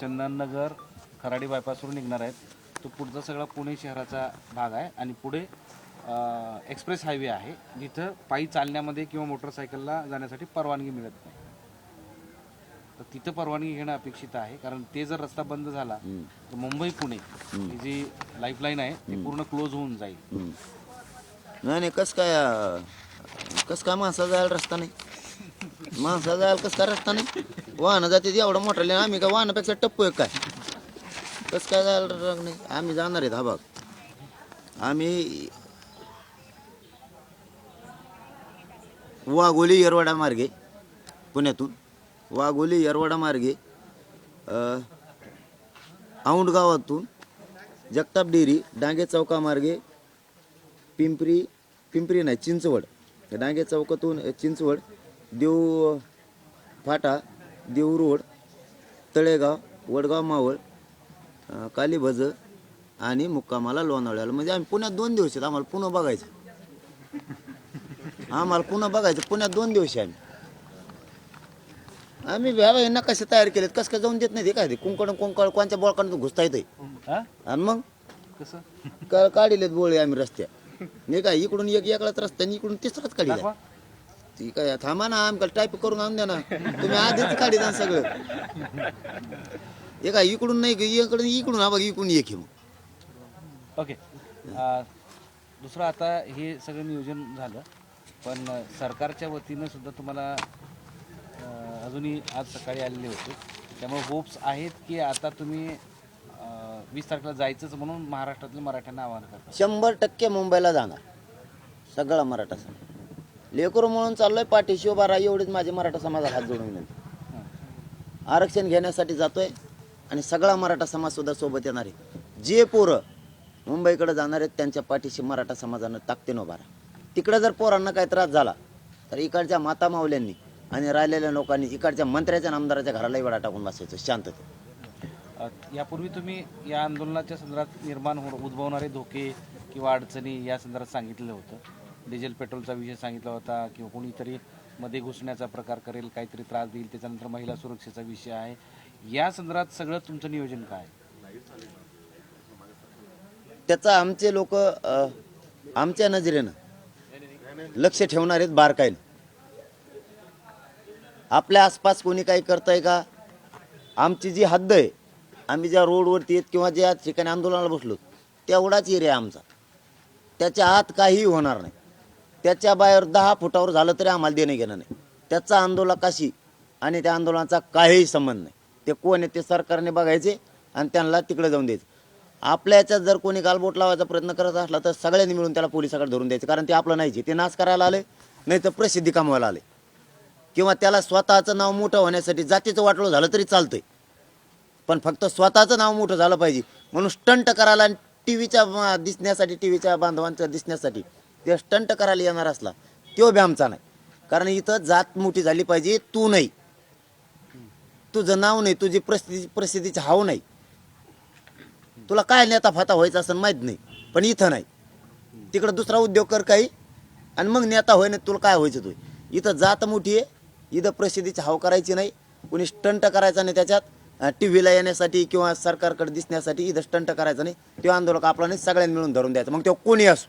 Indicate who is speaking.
Speaker 1: चंदननगर खराडी बायपासवरून निघणार आहेत. तो पुढचा सगळा पुणे शहराचा भाग आहे आणि पुढे एक्सप्रेस हायवे आहे जिथं पायी चालण्यामध्ये किंवा मोटरसायकलला जाण्यासाठी परवानगी मिळत नाही. तर तिथं परवानगी घेणं अपेक्षित आहे कारण ते जर रस्ता बंद झाला तर मुंबई पुणे ही जी लाईफलाईन आहे ती पूर्ण क्लोज होऊन जाईल.
Speaker 2: नाही नाही कस काय कस काय माणसा जायला रस्ता नाही? माणसा जायला कसं काय रस्ता नाही? वाहनं जाते एवढं मोठं लिहिलं आम्ही काय वाहनापेक्षा टप्पू आहे काय? कस काय जायला रंग नाही? आम्ही जाणार आहेत हा भाग. आम्ही वाघोली येरवाडा मार्गे पुण्यातून. वाघोली येरवाडा मार्गे अं, गावातून जगताप डेरी डांगे चौकामार्गे पिंपरी पिंपरी नाही चिंचवड. डांगे चौकातून चिंचवड देव फाटा देव रोड तळेगाव वडगाव मावळ कालीभज आणि मुक्कामाला लोणावळ्याला. म्हणजे आम्ही पुण्यात दोन दिवस आहेत आम्हाला पुन्हा बघायचं. आम्हाला पुन्हा बघायचं पुण्यात दोन दिवस आहे आम्ही. आम्ही व्यावा यांना कसे तयार केलेत कसं काय जाऊन देत नाही ते काय ते कुंकड कुंकड कोणत्या बोळकांना घुसता येते
Speaker 1: हा?
Speaker 2: आणि मग?
Speaker 1: कसं?
Speaker 2: काढलेत बोळे आम्ही रस्त्या. नाही काय इकडून एक एकलाच रस्ता आणि इकडून तिसराच काढला ती काय थांबा ना आमका टाईप करून आणून द्या ना. तुम्ही आधीच काढी ना सगळं. हे काय इकडून नाही इकडून इकडून हा बघ इकडून एक हे मग.
Speaker 1: ओके अ, दुसरं आता हे सगळं नियोजन झालं पण सरकारच्या वतीनं सुद्धा तुम्हाला अ, अजूनही आज सकाळी आलेले होते. त्यामुळे होप्स आहेत की आता तुम्ही वीस तारखेला जायचंच म्हणून महाराष्ट्रातल्या मराठ्यांना आवाहन करता.
Speaker 2: शंभर टक्के मुंबईला जाणार. सगळा मराठा समाज लेकरू म्हणून चाललोय पाठीशी उभा राहा एवढीच माझ्या मराठा समाजाला हात जोडून विनंती. आरक्षण घेण्यासाठी जातोय आणि सगळा मराठा समाज सुद्धा सोबत येणार आहे. जे पोरं मुंबईकडे जाणार आहेत त्यांच्या पाठीशी मराठा समाजानं ताकदीनं उभा राहा. तिकडे जर पोरांना काही त्रास झाला तर इकडच्या माता माऊल्यांनी आणि राहिलेल्या लोकांनी इकडच्या मंत्र्याच्या आमदाराच्या घरालाही वेळा टाकून बसायचं. शांतते
Speaker 1: यापूर्वी तुम्ही या आंदोलनाच्या संदर्भात निर्माण हो उद्भवणारे धोके किंवा अडचणी या संदर्भात सांगितलं होतं. डिझेल पेट्रोलचा विषय सांगितला होता किंवा कोणीतरी मध्ये घुसण्याचा प्रकार करेल काहीतरी त्रास देईल त्याच्यानंतर महिला सुरक्षेचा विषय आहे. या संदर्भात सगळं तुमचं नियोजन काय?
Speaker 2: त्याचा आमचे लोक आमच्या नजरेनं लक्ष ठेवणार आहेत बारकाईनं. आपल्या आसपास कोणी काही करतंय का? आमची जी हद्द आहे आम्ही ज्या रोडवरती आहेत किंवा ज्या ठिकाणी आंदोलनाला बसलो तेवढाच एरिया आमचा. त्याच्या आत काहीही होणार नाही. त्याच्या बाहेर दहा फुटावर झालं तरी आम्हाला देणं घेणं नाही. त्याचा आंदोलकाशी आणि त्या आंदोलनाचा काहीही संबंध नाही. ते कोण आहे ते सरकारने बघायचे आणि त्यांना तिकडे जाऊन द्यायचं. आपल्या याच्यात जर कोणी गालबोट लावायचा प्रयत्न करत असला तर सगळ्यांनी मिळून त्याला पोलिसाकडे धरून द्यायचं. कारण ते आपलं नाहीचे ते नाश करायला आले नाही तर प्रसिद्धी कमवायला आले. किंवा त्याला स्वतःचं नाव मोठं होण्यासाठी जातीचं वाटलं झालं तरी चालतंय. पण फक्त स्वतःचं नाव मोठं झालं पाहिजे. म्हणून स्टंट करायला आणि टी व्हीच्या दिसण्यासाठी टी व्हीच्या बांधवांचं दिसण्यासाठी ते स्टंट करायला येणार असला तो बी आमचा नाही. कारण इथं जात मोठी झाली पाहिजे तू नाही. तुझं नाव नाही तुझी प्रसिद्धी प्रसिद्धीची हाव नाही. तुला काय नेता फाता व्हायचा असं माहीत नाही पण इथं नाही. तिकडं दुसरा उद्योग कर काही आणि मग नेता होय नाही तुला काय व्हायचं तू इथं जात मोठी आहे इथं प्रसिद्धीची हाव करायची नाही कुणी स्टंट करायचा नाही त्याच्यात टी व्हीला येण्यासाठी किंवा सरकारकडे दिसण्यासाठी इथं स्टंट करायचं नाही तो आंदोलक आपला नाही सगळ्यांनी मिळून धरून द्यायचं. मग तो कोणी असो?